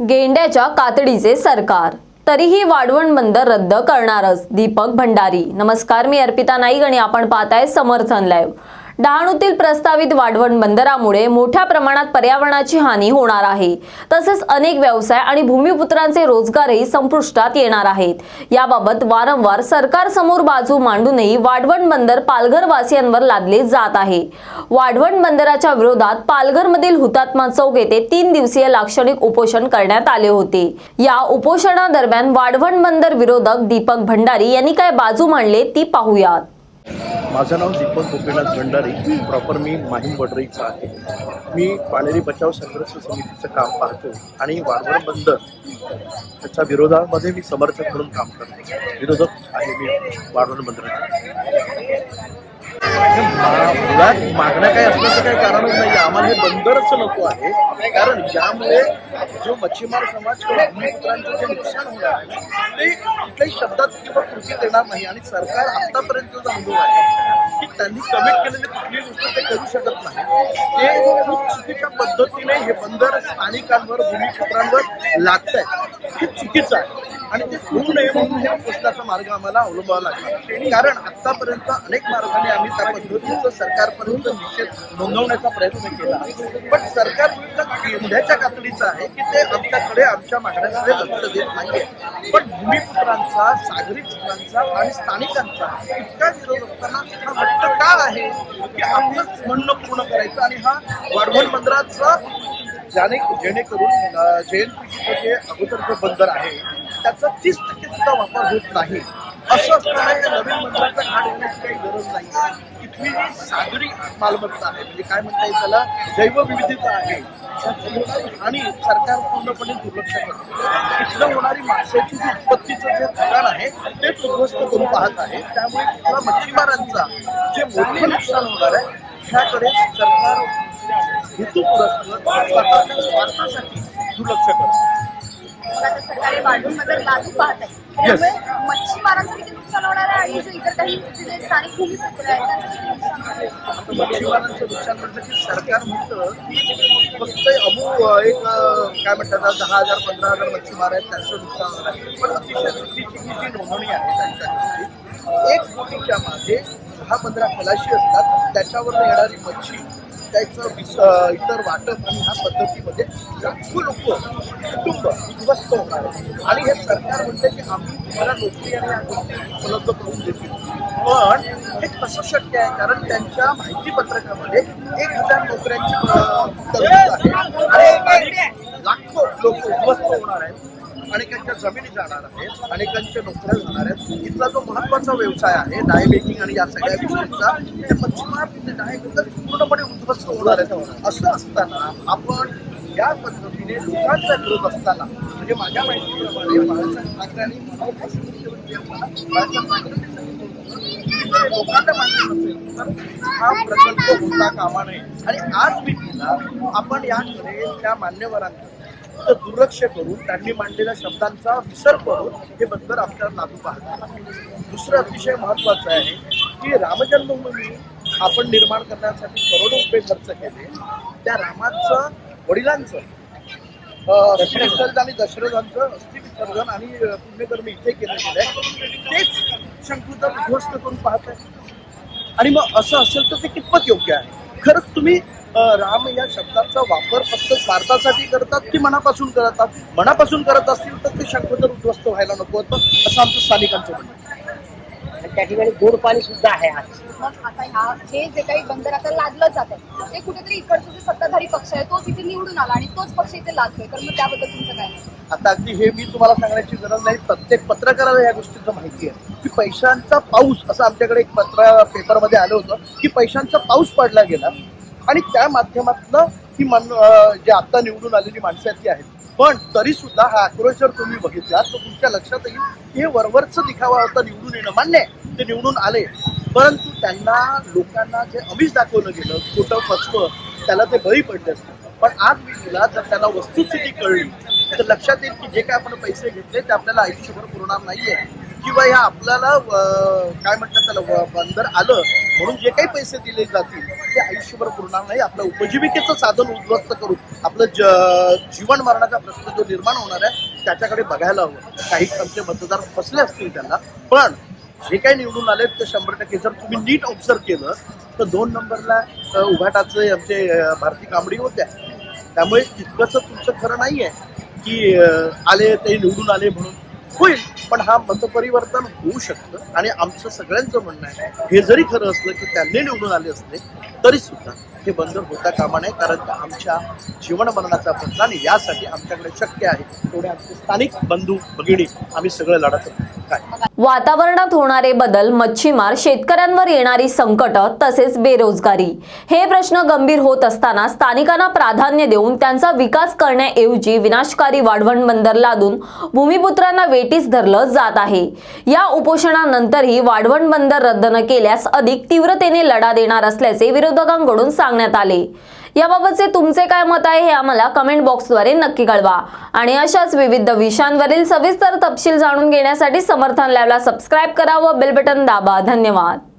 गेंड्याच्या कातडीचे सरकार. तरीही वाढवण बंदर रद्द करणारच दीपक भंडारी. नमस्कार मी अर्पिता नाईक आणि आपण पाहताय समर्थन लाईव्ह डहाणूतील प्रस्तावित वाढवण बंदरामुळे मोठ्या प्रमाणात पर्यावरणाची हानी होणार आहे. तसेच अनेक व्यवसाय आणि भूमिपुत्रांचे रोजगारही संपुष्टात येणार आहेत. याबाबत वारंवार सरकारसमोर बाजू मांडूनही वाढवण बंदर पालघर वासियांवर लादले जात आहे. वाढवण बंदराच्या विरोधात पालघरमधील हुतात्मा चौक येथे तीन दिवसीय लाक्षणिक उपोषण करण्यात आले होते. या उपोषणादरम्यान वाढवण बंदर विरोधक दीपक भंडारी यांनी काय बाजू मांडले ती पाहूयात. माझं नाव दीपक गोपीनाथ भंडारी. प्रॉपर मी माहीम वडरीचा आहे. मी पाणेरी बचाव संघर्ष समितीचं काम पाहतो आणि वाढवण बंद. त्याच्या विरोधामध्ये मी समर्थक म्हणून काम करतो. विरोधक आहे मी. वाढवण बंदराचा मुळात मागण्या काही असल्याचं काही कारणच नाही. आम्हाला हे बंदरच नको आहे. कारण यामुळे जो मच्छीमार समाज किंवा भूमिपुत्रांचं जे नुकसान होणार आहे ते कुठल्याही शब्दात किंवा कृती देणार नाही. आणि सरकार आतापर्यंतचा अनुभव आहे की त्यांनी कमिट केलेली कुठली गोष्ट ते करू शकत नाही. ते खूप चुकीच्या पद्धतीने हे बंदर स्थानिकांवर भूमिपुत्रांवर लागत आहे हे चुकीचं आहे. आणि ते होऊ नये म्हणून या प्रश्नाचा मार्ग आम्हाला अवलंबावा लागला. कारण आतापर्यंत अनेक मार्गाने आम्ही त्या पद्धतीचं सरकारपर्यंत निषेध नोंदवण्याचा प्रयत्न केला. पण सरकार एवढ्याच्या कातडीचं आहे की ते आमच्याकडे आमच्या मागण्यांकडे लक्ष देत नाहीये. पण भूमिपुत्रांचा सागरी चित्रांचा आणि स्थानिकांचा इतका विरोध असताना हा हट्ट का आहे की आपलंच म्हणणं पूर्ण करायचं आणि हा वाढवण मंदिराचा ज्याने जेणेकरून जेएनपीचं जे अगोदरचं बंदर आहे त्याचा तीस टक्के सुद्धा वापर होत नाही. असं असताना या नवीन बंदराचा घाट घेण्याची काही गरज नाही. इथली जी सागरी मालमत्ता आहे. म्हणजे काय म्हणता येईल त्याला? जैवविविधता आहे. आणि सरकार पूर्णपणे दुर्लक्ष करतो. इथलं होणारी माशाची जी उत्पत्तीचं जे ठिकाण आहे ते उद्ध्वस्त करून पाहत आहे. त्यामुळे तिथला मच्छीमारांचा जे मोठं नुकसान होणार आहे ह्याकडे सरकार हेतुपुरस्कर स्वतःच्या स्वार्थासाठी दुर्लक्ष करतो. आता सरकारी वाढून मध्ये लागू पाहत आहे. त्यामुळे मच्छीमारांचं किती नुकसान होणार आहे आणि जे इतर काही जे स्थानिक भूमिपुत्र आहेत त्यांचं किती नुकसान होणार आहे. मच्छीमारांचं नुकसान म्हणजे की सरकार म्हणतं फक्त अमू एक काय म्हणतात दहा हजार पंधरा हजार मच्छीमार आहेत त्यांचं नुकसान होणार आहे. पण अतिशय चुकीची ही जी नोंदणी आहे त्यांच्याकडची एक बोटीच्या मागे दहा पंधरा खलाशी असतात त्याच्यावर येणारी मच्छी त्याचं इतर वाटप आणि ह्या पद्धतीमध्ये लाखो लोक कुटुंब उद्ध्वस्त होणार आहे आणि हे सरकार म्हणते की आम्ही तुम्हाला नोकरी आणि या गोष्टी उपलब्ध करून देतील. पण हे कसं शक्य आहे? कारण त्यांच्या माहिती पत्रकामध्ये एक हजार नोकऱ्यांची तरतूद आहे आणि लाखो लोक उद्ध्वस्त होणार आहेत. अनेकांच्या जमिनी जाणार आहेत अनेकांच्या नोकऱ्या जाणार आहेत. इथला जो महत्त्वाचा व्यवसाय आहे डाय मेकिंग आणि या सगळ्या गोष्टींचा ते मच्छीमार तिथे डाय पूर्णपणे उद्ध्वस्त होणार आहेत असं असताना आपण या पद्धतीने लोकांचा विरोध असताना म्हणजे माझ्या माहितीप्रमाणे बाळासाहेब ठाकरे आणि बाळासाहेब ठाकरे लोकांना मान्य नसेल तर हा प्रकल्प होता कामा नये. आणि आज मी आपण याकडे त्या मान्यवरांकडे फक्त दुर्लक्ष करून त्यांनी मांडलेल्या शब्दांचा विसर करून हे बंदर आपल्याला लागू पाहतात. दुसरं अतिशय महत्वाचं आहे की रामजन्मभूमी आपण निर्माण करण्यासाठी करोडो रुपये खर्च केले. त्या रामाचं वडिलांचं अं, आणि दशरथांचं अस्थिविसर्जन आणि अं, पुण्यकर्म इथे केलं आहे. तेच शंकुचा उद्ध्वस्त करून पाहत आहे. आणि मग असं असेल तर ते कितपत योग्य आहे? खरंच तुम्ही राम या शब्दाचा वापर फक्त स्वार्थासाठी करतात की मनापासून करतात मनापासून करत असतील तर ते शंकुतर उद्ध्वस्त व्हायला नको होतं असं आमचं स्थानिकांचं म्हणणं आहे. आणि त्या ठिकाणी गोड पाणी सुद्धा आहे आज मग आता ह्या हे जे काही बंदर आता लादलं जात आहे ते कुठेतरी इकडचा जो सत्ताधारी पक्ष आहे तोच इथे निवडून आला आणि तोच पक्ष इथे लादतोय तर मग त्याबद्दल तुमचं काय? आता अगदी हे मी तुम्हाला सांगण्याची गरज नाही प्रत्येक पत्रकाराला या गोष्टीचं माहिती आहे की पैशांचा पाऊस असं आमच्याकडे एक पत्र पेपरमध्ये आलं होतं की पैशांचा पाऊस पडला गेला आणि त्या माध्यमातनं ही मन जे आता निवडून आलेली माणसं आहेत ती आहेत. पण तरी सुद्धा हा आक्रोश जर तुम्ही बघितला तर तुमच्या लक्षात येईल की हे वरवरचं दिखावा होता निवडून येणं मान्य आहे. ते निवडून आले. परंतु त्यांना लोकांना जे अमिष दाखवलं गेलं खोटं फसवं त्याला ते बळी पडले असते. पण आज मी तुला जर त्याला वस्तुस्थिती कळली तर लक्षात येईल की जे काय आपण पैसे घेतले ते आपल्याला आयुष्यभर पुरणार नाहीये. किंवा ह्या आपल्याला काय म्हणतात त्याला बंदर आलं म्हणून जे काही पैसे दिले जातील ते आयुष्यभर पुरणार नाही. आपलं उपजीविकेचं साधन उद्ध्वस्त करून आपलं ज- जीवन मरणाचा प्रश्न जो निर्माण होणार आहे त्याच्याकडे बघायला हवं. काही आमचे मतदार फसले असतील त्यांना पण जे काही निवडून आले ते शंभर टक्के जर तुम्ही नीट ऑब्झर्व केलं तर दोन नंबरला उघाटाचे आमचे भारती कांबडी होत्या. त्यामुळे इतकंच तुमचं खरं नाही आहे की आले ते निवडून आले म्हणून. होईल. पण हा मतपरिवर्तन होऊ शकतं. आणि आमचं सगळ्यांचं म्हणणं आहे हे जरी खरं असलं की त्यांनी निवडून आले असले तरी सुद्धा हे बंद होता कामा नये कारण का आमच्या जीवनमरणाचा प्रश्न आणि यासाठी आमच्याकडे शक्य आहे. तेवढे आमचे स्थानिक बंधू भगिनी आम्ही सगळं लढत काय? वातावरणात होणारे बदल मच्छीमार शेतकऱ्यांवर येणारी संकट तसेच बेरोजगारी. हे प्रश्न गंभीर होत असताना स्थानिकांना प्राधान्य देऊन त्यांचा विकास करण्याऐवजी विनाशकारी वाढवण बंदर लादून भूमिपुत्रांना वेटीस धरलं जात आहे. या उपोषणानंतरही वाढवण बंदर रद्द न केल्यास अधिक तीव्रतेने लढा देणार असल्याचे विरोधकांकडून सांगण्यात आले. याबाबतचे तुमचे काय मत आहे हे आम्हाला कमेंट बॉक्सद्वारे नक्की कळवा. आणि अशाच विविध विषयांवरील सविस्तर तपशील जाणून घेण्यासाठी समर्थन लॅबला सबस्क्राईब करा व बेल बटन दाबा. धन्यवाद.